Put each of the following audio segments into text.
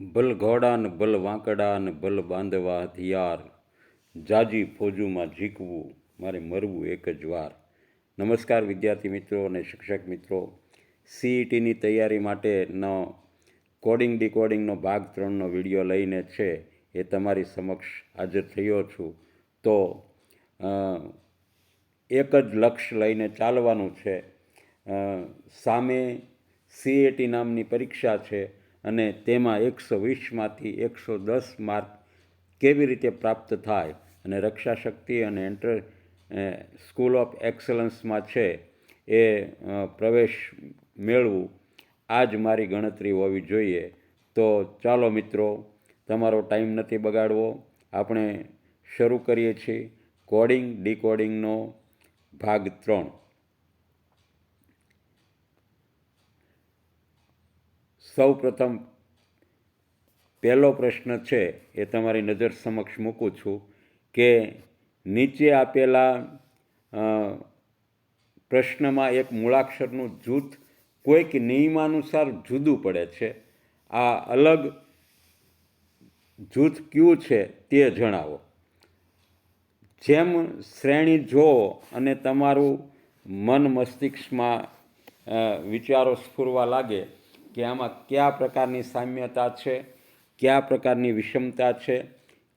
ભલ ઘોડા ને ભલ વાંકડા ને ભલ બાંધવા હથિયાર. જાજી ફોજુમાં ઝીકવું, મારે મરવું એક જ વાર. નમસ્કાર વિદ્યાર્થી મિત્રો અને શિક્ષક મિત્રો. સીઈટીની તૈયારી માટેનો કોડિંગ ડીકોડિંગનો ભાગ ત્રણનો વીડિયો લઈને છે, એ તમારી સમક્ષ હાજર થયો છું. તો એક જ લક્ષ્ય લઈને ચાલવાનું છે. સામે સીએટી નામની પરીક્ષા છે. અને તેમાં એકસો વીસમાંથી એકસો દસ માર્ક કેવી રીતે પ્રાપ્ત થાય અને રક્ષા શક્તિ અને એન્ટર સ્કૂલ ઓફ એક્સલન્સમાં છે એ પ્રવેશ મેળવું આ જ મારી ગણતરી હોવી જોઈએ. તો ચાલો મિત્રો, તમારો ટાઈમ નથી બગાડવો. આપણે શરૂ કરીએ છીએ કોડિંગ ડીકોડિંગનો ભાગ ત્રણ. સૌ પ્રથમ પહેલો પ્રશ્ન છે એ તમારી નજર સમક્ષ મૂકું છું કે નીચે આપેલા પ્રશ્નમાં એક મૂળાક્ષરનું જૂથ કોઈક નિયમાનુસાર જુદું પડે છે. આ અલગ જૂથ કયું છે તે જણાવો. જેમ શ્રેણી જુઓ અને તમારું મન મસ્તિષ્કમાં વિચારો સ્ફૂરવા લાગે કે આમાં કયા પ્રકારની સામ્યતા છે, કયા પ્રકારની વિષમતા છે,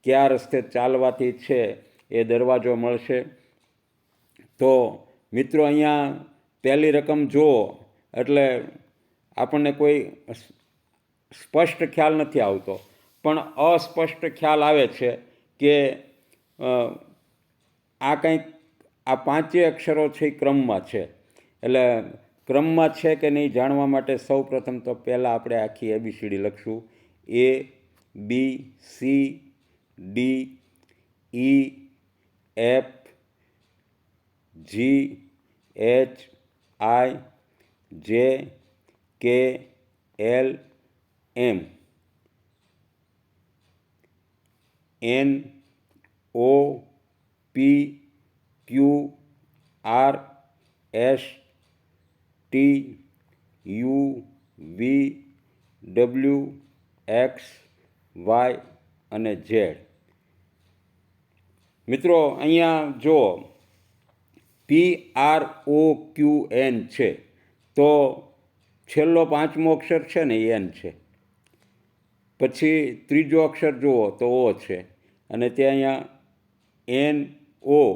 કયા રસ્તે ચાલવાથી છે એ દરવાજો મળશે. તો મિત્રો અહીંયા પહેલી રકમ જુઓ, એટલે આપણને કોઈ સ્પષ્ટ ખ્યાલ નથી આવતો. પણ અસ્પષ્ટ ખ્યાલ આવે છે કે આ કંઈક, આ પાંચેય અક્ષરો છે એ ક્રમમાં છે. એટલે ક્રમમાં છે કે નહીં જાણવા માટે સૌ પ્રથમ તો પહેલાં આપણે આખી એબીસીડી લખશું. A B C D E F G H I J K L M N O P Q R S T, U, V, W, X, Y અને ઝેડ. મિત્રો, અહીંયા જુઓ P R O Q N છે, તો છેલ્લો પાંચમો અક્ષર છે ને એન છે. પછી ત્રીજો અક્ષર જુઓ, તો ઓ છે. અને તે અહીંયા એન ઓ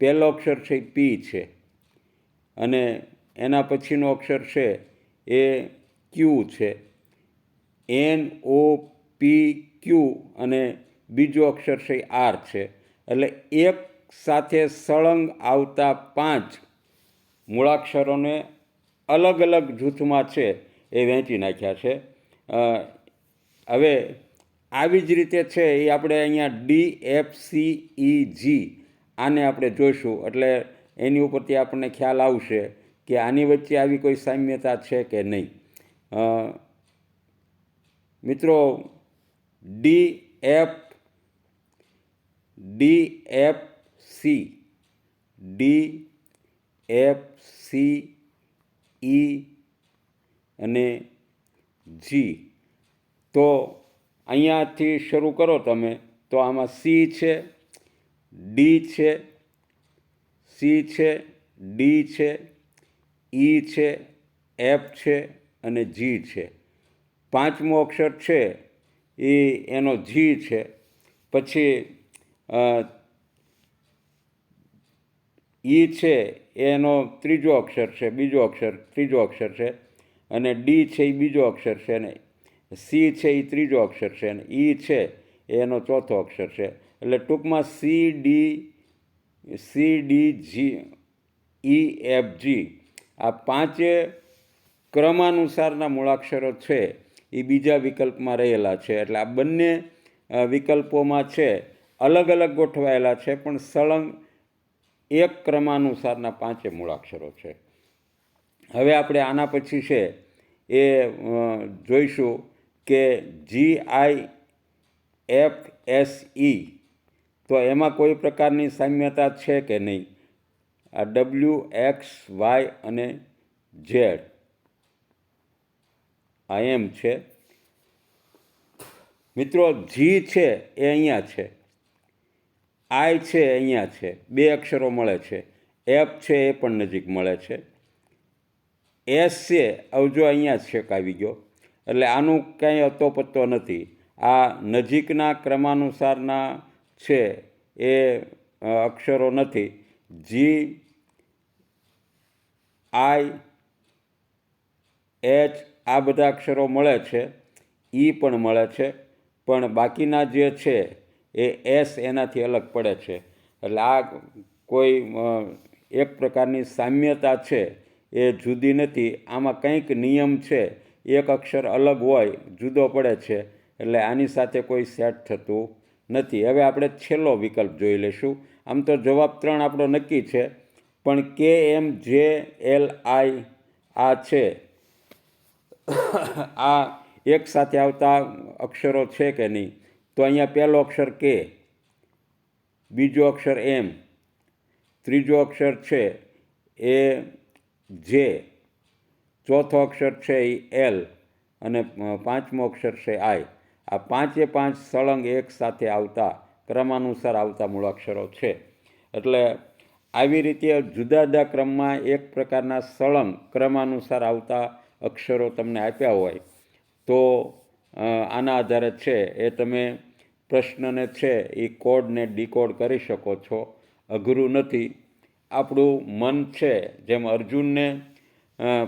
પહેલો અક્ષર છે પી છે. અને એના પછીનો અક્ષર છે એ ક્યુ છે. એન ઓ પી ક્યુ અને બીજો અક્ષર છે આર છે. એટલે એક સાથે સળંગ આવતા પાંચ મૂળાક્ષરોને અલગ અલગ જૂથમાં છે એ વહેંચી નાખ્યા છે. હવે આવી જ રીતે છે એ આપણે અહીંયા D F C E G આને આપણે જોઈશું. એટલે એની ઉપરથી આપણને ખ્યાલ આવશે કે આની વચ્ચે આવી કોઈ સામ્યતા છે કે નહીં? મિત્રો, D F D F C, D F C, E, અને જી. તો અહીંયાથી શરૂ કરો તમે. તો આમાં સી છે, ડી છે, સી છે, ડી છે ઈ છે, એફ છે અને જી છે. પાંચમો અક્ષર છે એ એનો જી છે. પછી ઈ છે, એનો ત્રીજો અક્ષર છે, બીજો અક્ષર, ત્રીજો અક્ષર છે. અને ડી છે એ બીજો અક્ષર છે અને સી છે એ ત્રીજો અક્ષર છે અને ઈ છે, એનો ચોથો અક્ષર છે. એટલે ટૂંકમાં C D C D G, E F G. આ પાંચે ક્રમાનુસારના મૂળાક્ષરો છે એ બીજા વિકલ્પમાં રહેલા છે. એટલે આ બંને વિકલ્પોમાં છે, અલગ અલગ ગોઠવાયેલા છે, પણ સળંગ એક ક્રમાનુસારના પાંચે મૂળાક્ષરો છે. હવે આપણે આના પછી છે, એ જોઈશું કે જી આઈ એફ એસ ઈ તો એમાં કોઈ પ્રકારની સામ્યતા છે કે નહીં? આ ડબલ્યુ એક્સ વાય અને ઝેડ આ એમ છે. મિત્રો જી છે એ અહીંયા છે. આઈ છે અહીંયા છે. બે અક્ષરો મળે છે. એફ છે એ પણ નજીક મળે છે. એસ છે અવજો અહીંયા છેક આવી ગયો. એટલે આનું કંઈ અતોપત્તો નથી. આ નજીકના ક્રમાનુસારના છે એ અક્ષરો નથી. જી આઈ એચ આ બધા અક્ષરો મળે છે. ઈ પણ મળે છે. પણ બાકીના જે છે એ એસ એનાથી અલગ પડે છે. એટલે આ કોઈ એક પ્રકારની સામ્યતા છે એ જુદી નથી. આમાં કંઈક નિયમ છે. એક અક્ષર અલગ હોય, જુદો પડે છે. એટલે આની સાથે કોઈ સેટ થતું નથી. હવે આપણે છેલ્લો વિકલ્પ જોઈ લઈશું. આમ તો જવાબ ત્રણ આપણો નક્કી છે. પણ કે એમ જે એલ આઈ આ છે, આ એક સાથે આવતા અક્ષરો છે કે નહીં? તો અહીંયા પહેલો અક્ષર કે, બીજો અક્ષર એમ, ત્રીજો અક્ષર છે એ જે, ચોથો અક્ષર છે એ એલ, અને પાંચમો અક્ષર છે આઈ. આ પાંચે પાંચ સળંગ એક સાથે આવતા ક્રમાનુસાર આવતા મૂળાક્ષરો છે. એટલે આવી રીતે જુદા જુદા ક્રમમાં એક પ્રકારના સળંગ ક્રમાનુસાર આવતા અક્ષરો તમને આપ્યા હોય, તો આના આધારે છે, એ તમે પ્રશ્નને છે, એ કોડને ડીકોડ કરી શકો છો. અઘરું નથી. આપણું મન છે, જેમ અર્જુનને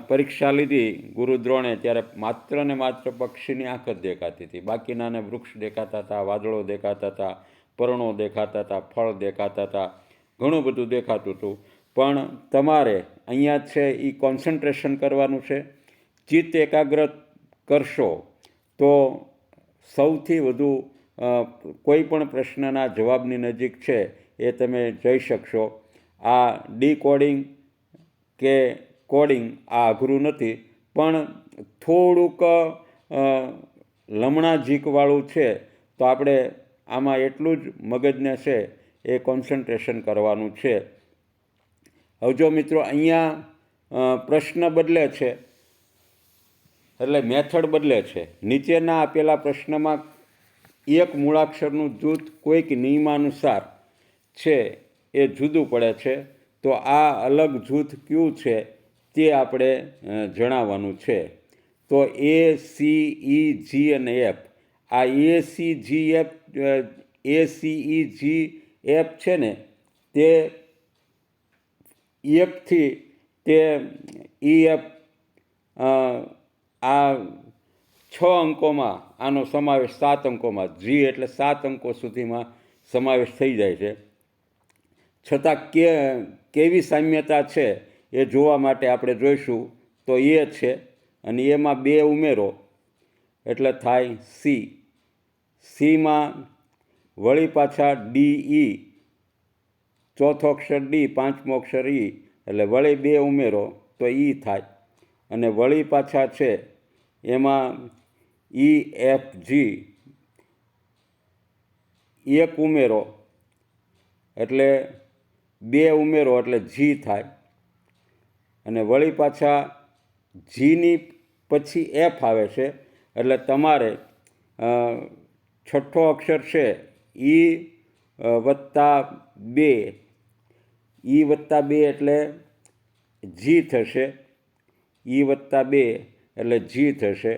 પરીક્ષા લીધી ગુરુદ્રોણે ત્યારે માત્ર ને માત્ર પક્ષીની આંખ જ દેખાતી હતી. બાકીનાને વૃક્ષ દેખાતા હતા, વાદળો દેખાતા હતા પર્ણો દેખાતા હતા, ફળ દેખાતા હતા, ઘણું બધું દેખાતું હતું. પણ તમારે અહીંયા છે એ કોન્સન્ટ્રેશન કરવાનું છે. ચિત્ત એકાગ્ર કરશો તો સૌથી વધુ કોઈ પણ પ્રશ્નના જવાબની નજીક છે એ તમે જઈ શકશો. આ ડી કોડિંગ કે કોડિંગ આ અઘરું નથી, પણ થોડુંક લમણા ઝીકવાળું છે. તો આપણે આમાં એટલું જ મગજને છે એ કોન્સન્ટ્રેશન કરવાનું છે. હવે જો મિત્રો અહીંયા પ્રશ્ન બદલે છે, એટલે મેથડ બદલે છે. નીચેના આપેલા પ્રશ્નમાં એક મૂળાક્ષરનું જૂથ કોઈક નિયમાનુસાર છે એ જુદું પડે છે, તો આ અલગ જૂથ કયું છે તે આપણે જણાવવાનું છે. તો એ સી ઈ જી અને એફ આ A C G F A C E G F છે ને, તે એકથી તે ઈ એપ આ છ અંકોમાં, આનો સમાવેશ સાત અંકોમાં જી એટલે સાત અંકો સુધીમાં સમાવેશ થઈ જાય છે. છતાં કે, કેવી સામ્યતા છે એ જોવા માટે આપણે જોઈશું, તો એ છે. અને એમાં બે ઉમેરો, એટલે થાય સી સીમાં વળી પાછા ડી ઈ ચોથો અક્ષર ડી, પાંચમો અક્ષર ઈ, એટલે વળી બે ઉમેરો તો ઈ થાય. અને વળી પાછા છે એમાં ઈ, એફ, જી, એક ઉમેરો, એટલે બે ઉમેરો એટલે જી થાય. અને વળી પાછા જીની પછી એફ આવે છે, એટલે તમારે છઠ્ઠો અક્ષર છે ઈ વત્તા બે. ઈ વત્તા બે એટલે જી થશે. ઈ વત્તા બે એટલે જી થશે.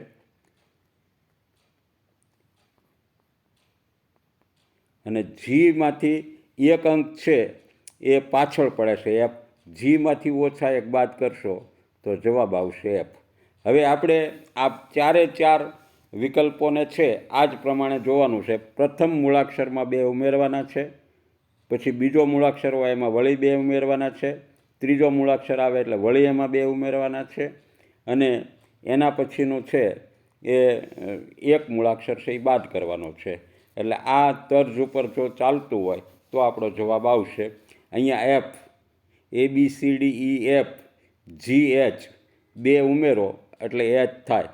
અને જીમાંથી એક અંક છે એ પાછળ પડે છે. એફ, જીમાંથી ઓછા એક બાદ કરશો તો જવાબ આવશે એફ. હવે આપણે આ ચારે ચાર વિકલ્પોને છે આ જ પ્રમાણે જોવાનું છે. પ્રથમ મૂળાક્ષરમાં બે ઉમેરવાના છે, પછી બીજો મૂળાક્ષર હોય એમાં વળી બે ઉમેરવાના છે, ત્રીજો મૂળાક્ષર આવે એટલે વળી એમાં બે ઉમેરવાના છે, અને એના પછીનું છે એ એક મૂળાક્ષર છે, એ બાદ કરવાનો છે. એટલે આ તર્જ ઉપર જો ચાલતું હોય તો આપણો જવાબ આવશે, અહીંયા F A B C D E F G H બે ઉમેરો એટલે એચ થાય.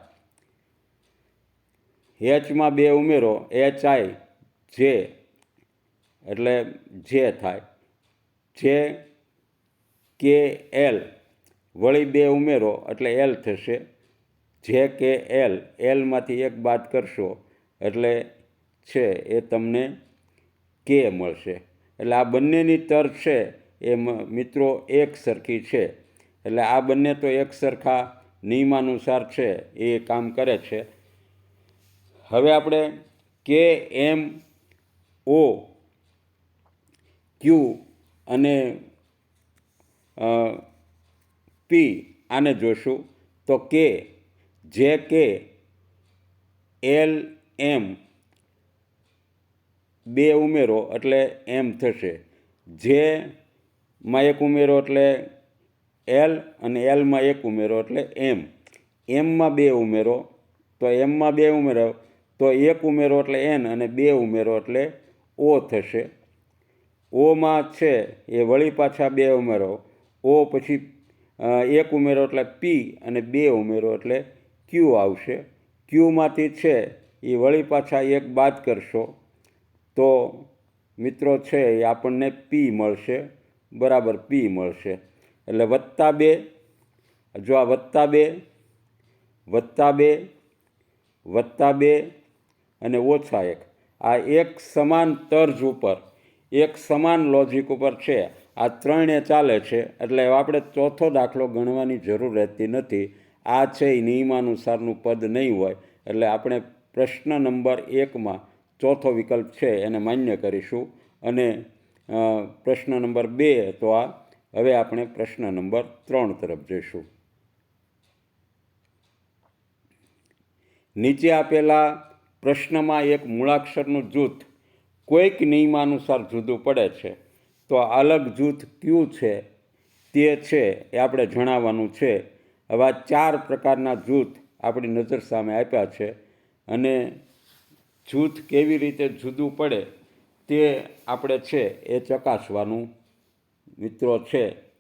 એચમાં બે ઉમેરો, એચ આઈ, જે, એટલે જે થાય. જે, કે, એલ, વળી બે ઉમેરો, એટલે એલ થશે. જે, કે, એલ, એલમાંથી એક બાદ કરશો, એટલે છે, એ તમને કે મળશે. એટલે આ બંનેની તર છે, એ મિત્રો, એક સરખી છે. એટલે આ બંને તો એક સરખા નિયમાનુસાર છે, એ કામ કરે છે. હવે આપણે કે, એમ, ઓ, ક્યુ અને પી આને જોશું. તો કે, જે કે, એલ, એમ, બે ઉમેરો એટલે એમ થશે. જે માં એક ઉમેરો એટલે એલ અને એલમાં એક ઉમેરો એટલે એમ. એમમાં બે ઉમેરો, તો એમમાં બે ઉમેરો તો એક ઉમેરો એટલે એન અને બે ઉમેરો એટલે ઓ થશે. ઓમાં છે એ વળી પાછા બે ઉમેરો. ઓ પછી એક ઉમેરો એટલે પી અને બે ઉમેરો એટલે ક્યુ આવશે. ક્યુમાંથી છે એ વળી પાછા એક બાદ કરશો. તો મિત્રો છે એ આપણને પી મળશે. બરાબર પી મળશે. એટલે વત્તા બે, જો આ વત્તા બે વત્તા બે વત્તા બે અને ઓછા એક. આ એક સમાન તર્જ ઉપર, એક સમાન લોજિક ઉપર છે. આ ત્રણે ચાલે છે. એટલે આપણે ચોથો દાખલો ગણવાની જરૂર રહેતી નથી. આ છે એ નિયમાનુસારનું પદ નહીં હોય. એટલે આપણે પ્રશ્ન નંબર એકમાં ચોથો વિકલ્પ છે એને માન્ય કરીશું. અને પ્રશ્ન નંબર બે તો આ, હવે આપણે પ્રશ્ન નંબર ત્રણ તરફ જઈશું. નીચે આપેલા પ્રશ્નમાં એક મૂળાક્ષરનું જૂથ કોઈક નિયમાનુસાર જુદું પડે છે, તો અલગ જૂથ કયું છે? તે છે એ આપણે જણાવવાનું છે. આવા ચાર પ્રકારના જૂથ આપણી નજર સામે આપ્યા છે અને જૂથ કેવી રીતે જુદું પડે તે આપણે છે એ ચકાસવાનું મિત્રો છે.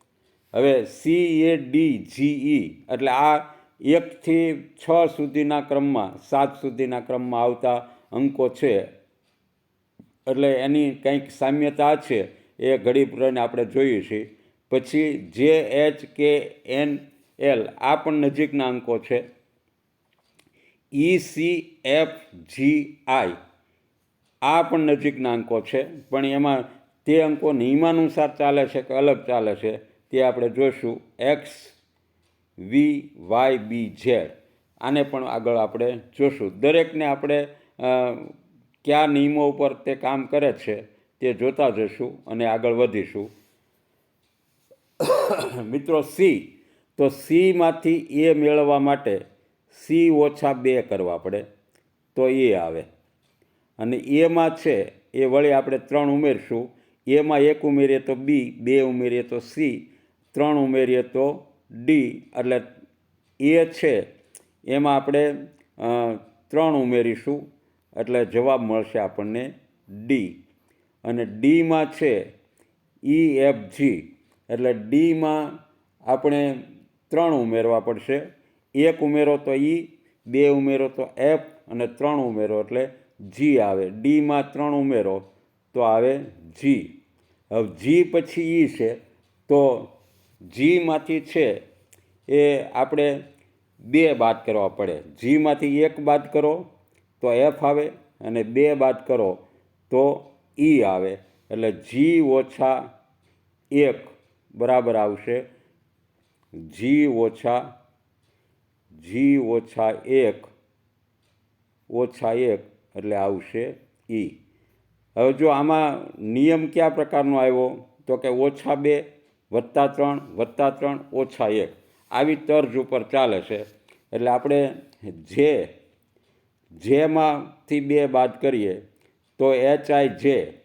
હવે સી એ ડી જી એટલે આ એકથી છ સુધીના ક્રમમાં, સાત સુધીના ક્રમમાં આવતા અંકો છે. એટલે એની કંઈક સામ્યતા છે એ ઘડી પ્રમાણે આપણે જોઈએ છીએ. પછી જે એચ કે એન એલ આ પણ નજીકના અંકો છે. ઈ સી એફ જી આઈ આ પણ નજીકના અંકો છે. પણ એમાં તે અંકો નિયમાનુસાર ચાલે છે કે અલગ ચાલે છે તે આપણે જોઈશું. X V Y B Z. આને પણ આગળ આપણે જોશું. દરેકને આપણે કયા નિયમો ઉપર તે કામ કરે છે તે જોતા જશું અને આગળ વધીશું. મિત્રો, સી. તો સીમાંથી એ મેળવવા માટે સી ઓછા બે કરવા પડે. તો એ આવે. અને એમાં છે, એ વળી આપણે ત્રણ ઉમેરશું. એમાં એક ઉમેરીએ તો બી, બે ઉમેરીએ તો સી, ત્રણ ઉમેરીએ તો ડી એટલે એ છે, એમાં આપણે ત્રણ ઉમેરીશું, એટલે જવાબ મળશે આપણને ડી. અને ડીમાં છે ઈ એફ જી એટલે ડીમાં આપણે ત્રણ ઉમેરવા પડશે. એક ઉમેરો તો ઈ બે ઉમેરો તો એફ અને ત્રણ ઉમેરો એટલે જી આવે. ડીમાં ત્રણ ઉમેરો તો આવે જી હવે જી પછી ઈ છે, તો જીમાંથી છે એ આપણે બે બાદ કરવા પડે. જીમાંથી એક બાદ કરો તો એફ આવે અને બે બાદ કરો તો ઈ આવે. એટલે જી ઓછા એક બરાબર આવશે. જી ઓછા જી ઓછા એક ઓછા એક એટલે આવશે ઈ હવે જો આમાં નિયમ કયા પ્રકારનો આવ્યો? તો કે ઓછા બે વત્તા ત્રણ વત્તા ત્રણ, ઓછા એક. આવી તર્જ ઉપર ચાલે છે. એટલે આપણે જે, જેમાંથી બે બાદ કરીએ, તો એચ આઈ જે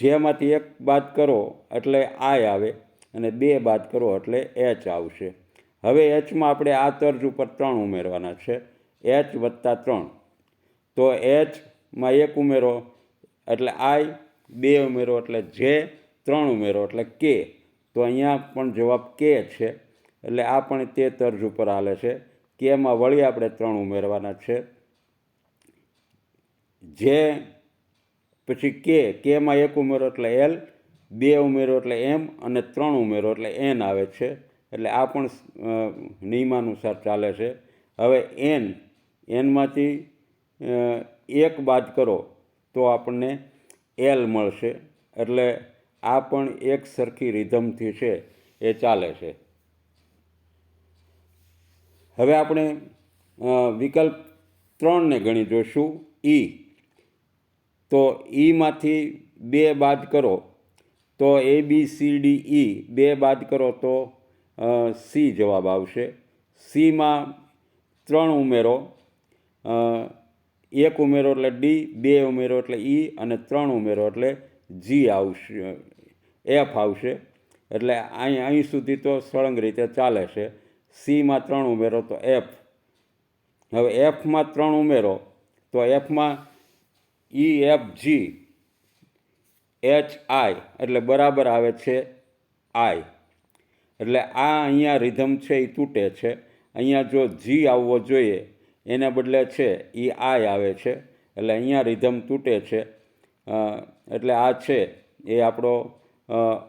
જેમાંથી એક બાદ કરો, એટલે આઈ આવે, અને બે બાદ કરો, એટલે એચ આવશે. હવે એચમાં આપણે આ તર્જ ઉપર ત્રણ ઉમેરવાના છે. એચ વત્તા ત્રણ. તો એચમાં એક ઉમેરો, એટલે આઈ બે ઉમેરો, એટલે જે ત્રણ ઉમેરો, એટલે કે, તો અહીંયા પણ જવાબ કે છે, એટલે આ પણ તે તર્જ ઉપર હાલે છે કેમાં વળી આપણે ત્રણ ઉમેરવાના છે. જે, પછી કે કેમાં એક ઉમેરો એટલે એલ, બે ઉમેરો એટલે એમ, અને ત્રણ ઉમેરો એટલે એન આવે છે, એટલે આ પણ નિયમાનુસાર ચાલે છે. હવે એન, એનમાંથી એક બાદ કરો, તો આપણને એલ મળશે, એટલે આ પણ એક સરખી રિધમથી છે, એ ચાલે છે. હવે આપણે વિકલ્પ ત્રણને ગણી જોઈશું. ઈ. તો ઈમાંથી બે બાદ કરો. તો એ, બી, સી, ડી, ઈ બે બાદ કરો તો સી જવાબ આવશે. સીમાં ત્રણ ઉમેરો. એક ઉમેરો એટલે ડી, બે ઉમેરો એટલે ઈ અને ત્રણ ઉમેરો એટલે જી આવશે એફ આવશે. એટલે અહીં અહીં સુધી તો સળંગ રીતે ચાલે છે. સીમાં ત્રણ ઉમેરો તો એફ હવે એફમાં ત્રણ ઉમેરો તો એફમાં ઈ એફ જી એચ આઈ એટલે બરાબર આવે છે આઈ એટલે આ અહીંયા રિધમ છે એ તૂટે છે. અહીંયા જો જી આવવો જોઈએ, એને બદલે છે એ આઈ આવે છે. એટલે અહીંયા રિધમ તૂટે છે. એટલે આ છે એ આપણો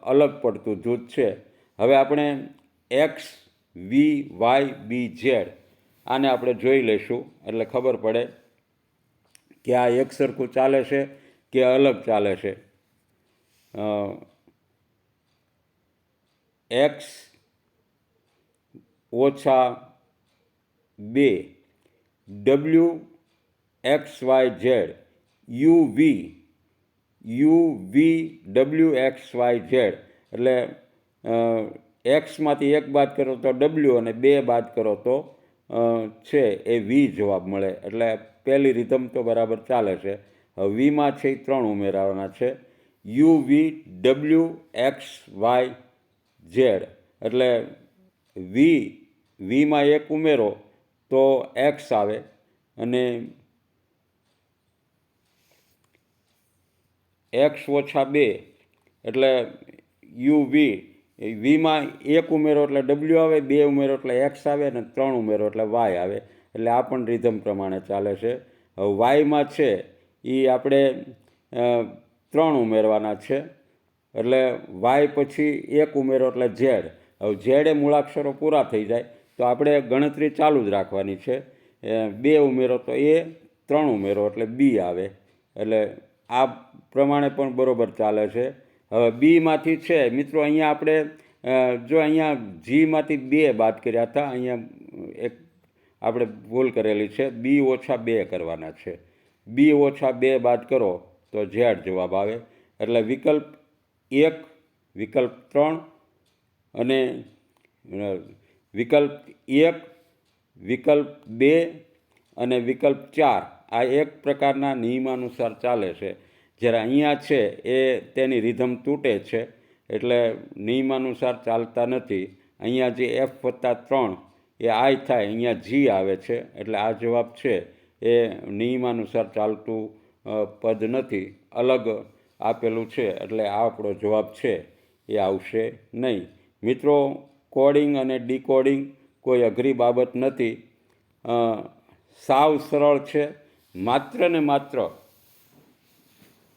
અલગ પડતું જૂથ છે. હવે આપણે X, V, Y, B, Z આને આપણે જોઈ લઈશું. એટલે ખબર પડે કે આ એક સરખું ચાલે છે કે અલગ ચાલે છે. એક્સ ઓછા બે, W, X, Y, Z, U, V U V W X Y Z. એટલે એક્સમાંથી એક બાદ કરો તો ડબલ્યુ અને બે બાદ કરો તો છે, એ વી જવાબ મળે. એટલે પહેલી રીધમ તો બરાબર ચાલે છે. વીમાં છે એ ત્રણ ઉમેરાવાના છે. U V W X Y Z. એટલે વી વીમાં એક ઉમેરો તો એક્સ આવે. અને એક્સ ઓછા બે એટલે યુ વી. વીમાં એક ઉમેરો એટલે ડબલ્યુ આવે, બે ઉમેરો એટલે એક્સ આવે અને ત્રણ ઉમેરો એટલે વાય આવે. એટલે આ પણ રિધમ પ્રમાણે ચાલે છે. હવે વાયમાં છે એ આપણે ત્રણ ઉમેરવાના છે. એટલે વાય પછી એક ઉમેરો એટલે ઝેડ. હવે ઝેડે મૂળાક્ષરો પૂરા થઈ જાય, તો આપણે ગણતરી ચાલુ જ રાખવાની છે. બે ઉમેરો તો એ, ત્રણ ઉમેરો એટલે બી આવે. એટલે આ પ્રમાણે પણ બરોબર ચાલે છે. હવે બીમાંથી છે, મિત્રો અહીંયા આપણે જો અહીંયા જીમાંથી બે બાદ કર્યા હતા, અહીંયા એક આપણે ભૂલ કરેલી છે. બી ઓછા બે કરવાના છે. બી ઓછા બે બાદ કરો તો ઝેડ જવાબ આવે. એટલે વિકલ્પ એક, વિકલ્પ ત્રણ અને વિકલ્પ એક, વિકલ્પ બે અને વિકલ્પ ચાર. આ એક પ્રકારના નિયમાનુસાર ચાલે છે. જ્યારે અહીંયા છે, એ તેની રિધમ તૂટે છે, એટલે નિયમાનુસાર ચાલતા નથી. અહીંયા જે એફ વત્તા ત્રણ, એ આઈ થાય, અહીંયા જી આવે છે, એટલે આ જવાબ છે, એ નિયમાનુસાર ચાલતું પદ નથી. અલગ આપેલું છે, એટલે આ આપણો જવાબ છે, એ આવશે નહીં. મિત્રો કોડિંગ અને ડીકોડિંગ કોઈ અઘરી બાબત નથી. સાવ સરળ છે માત્ર ને માત્ર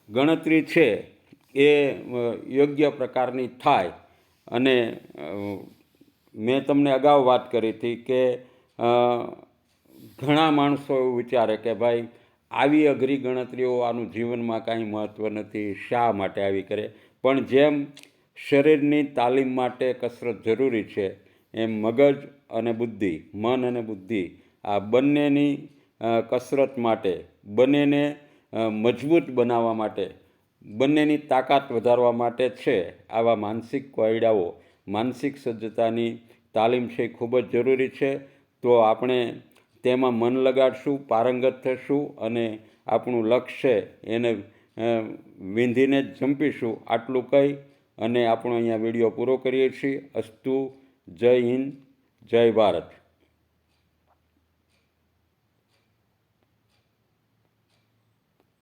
ગણતરી છે એ યોગ્ય પ્રકારની થાય. અને મેં તમને અગાઉ વાત કરી હતી કે ઘણા માણસો એવું વિચારે કે ભાઈ, આવી અઘરી ગણતરીઓ આનું જીવનમાં કાંઈ મહત્ત્વ નથી, શા માટે આવી કરે? પણ જેમ શરીરની તાલીમ માટે કસરત જરૂરી છે, એમ મગજ અને બુદ્ધિ, મન અને બુદ્ધિ આ બંનેની કસરત માટે, બંનેને મજબૂત બનાવવા માટે, બંનેની તાકાત વધારવા માટે છે આવા માનસિક કોયડાઓ માનસિક સજ્જતાની તાલીમ છે ખૂબ જ જરૂરી છે. તો આપણે તેમાં મન લગાડશું, પારંગત થશું અને આપણું લક્ષ્ય એને વીંધીને જ જંપીશું. આટલું કહી અને આપણો અહીંયા વીડિયો પૂરો કરીએ છીએ. અસ્તુ, જય હિન્દ, જય ભારત.